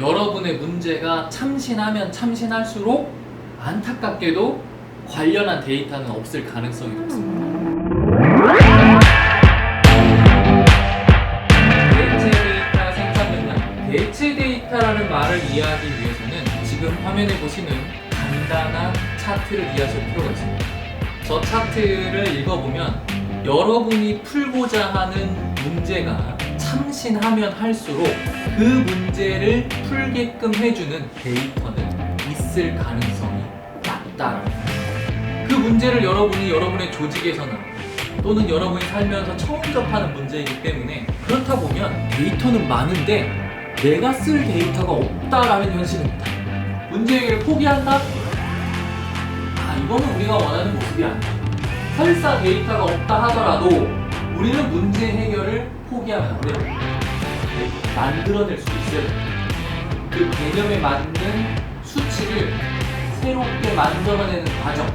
여러분의 문제가 참신하면 참신할수록 안타깝게도 관련한 데이터는 없을 가능성이 높습니다. 대체 데이터 생산 역량. 대체 데이터라는 말을 이해하기 위해서는 지금 화면에 보시는 간단한 차트를 이해하실 필요가 있습니다. 저 차트를 읽어보면 여러분이 풀고자 하는 문제가 참신하면 할수록 그 문제를 풀게끔 해주는 데이터는 있을 가능성이 거예요. 그 문제를 여러분이 여러분의 조직에서나 또는 여러분이 살면서 처음 접하는 문제이기 때문에 그렇다 보면 데이터는 많은데 내가 쓸 데이터가 없다라는 현실입니다. 문제 해결을 포기한다? 아 이거는 우리가 원하는 모습이 아니야. 설사 데이터가 없다 하더라도 우리는 문제 해결을 포기하면 안 돼요. 네, 만들어낼 수 있어요. 그 개념에 맞는 수치를 새롭게 만들어내는 과정.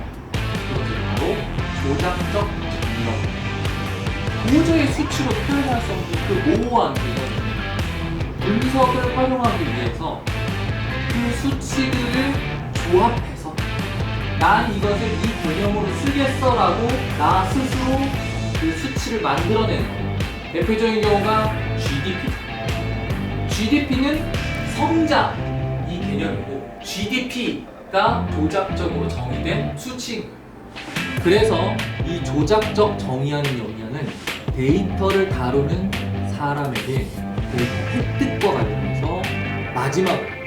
그것이 바로 조작적 증명. 도저히 수치로 표현할 수 없는 그 모호한 개념. 분석을 활용하기 위해서 그 수치들을 조합해서 난 이것을 이 개념으로 쓰겠어라고 나 스스로 그 수치를 만들어내는. 대표적인 경우가 GDP. GDP는 성장 이 개념이고 GDP가 조작적으로 정의된 수치인 거예요. 그래서 이 조작적 정의하는 역량은 데이터를 다루는 사람에게 그 획득과 관련해서 마지막으로